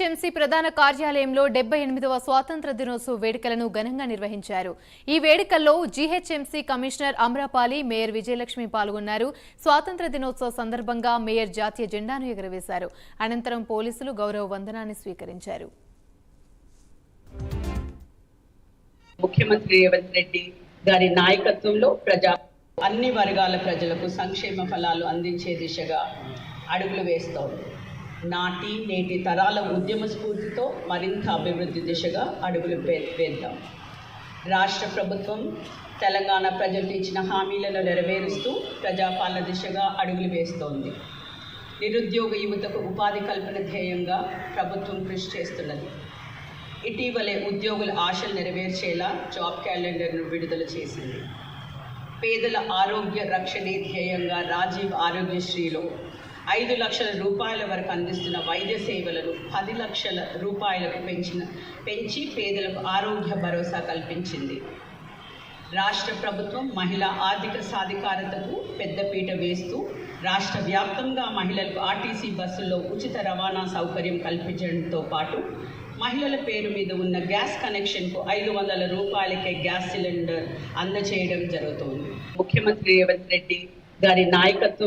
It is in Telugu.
జీహెచ్ఎంసీ ప్రధాన కార్యాలయంలో డెబ్బై ఎనిమిదవ స్వాతంత్ర దినోత్సవ వేడుకలను ఘనంగా నిర్వహించారు. ఈ వేడుకల్లో GHMC commissioner Amrapali mayor Vijayalakshmi పాల్గొన్నారు. స్వాతంత్ర దినోత్సవ సందర్భంగా మేయర్ జాతీయ జెండాను ఎగురవేశారు. అనంతరం పోలీసులు గౌరవ వందనాన్ని స్వీకరించారు. ముఖ్యమంత్రి రేవంత్ రెడ్డి గారి నాయకత్వంలో ప్రజా అన్ని వర్గాల ప్రజలకు సంక్షేమ ఫలాలు అందించే దిశగా అడుగులు వేస్తోంది. నాటి నేటి తరాల ఉద్యమ స్ఫూర్తితో మరింత అభివృద్ధి దిశగా అడుగులు వేద్దాం. రాష్ట్ర ప్రభుత్వం తెలంగాణ ప్రజలకు ఇచ్చిన హామీలను నెరవేరుస్తూ ప్రజాపాలన దిశగా అడుగులు వేస్తోంది. నిరుద్యోగ యువతకు ఉపాధి కల్పన ధ్యేయంగా ప్రభుత్వం కృషి చేస్తున్నది. ఇటీవలే ఉద్యోగుల ఆశలు నెరవేర్చేలా జాబ్ క్యాలెండర్ను విడుదల చేసింది. పేదల ఆరోగ్య రక్షణే ధ్యేయంగా రాజీవ్ ఆరోగ్యశ్రీలో ఐదు లక్షల రూపాయల వరకు అందిస్తున్న వైద్య సేవలను పది లక్షల రూపాయలకు పెంచిన పెంచి పేదలకు ఆరోగ్య భరోసా కల్పించింది. రాష్ట్ర ప్రభుత్వం మహిళా ఆర్థిక సాధికారతకు పెద్దపీట వేస్తూ రాష్ట్ర వ్యాప్తంగా మహిళలకు ఆర్టీసీ బస్సుల్లో ఉచిత రవాణా సౌకర్యం కల్పించడంతో పాటు మహిళల పేరు మీద ఉన్న గ్యాస్ కనెక్షన్కు ఐదు వందల రూపాయలకే గ్యాస్ సిలిండర్ అందచేయడం జరుగుతోంది. ముఖ్యమంత్రి రేవంత్ రెడ్డి గారి నాయకత్వం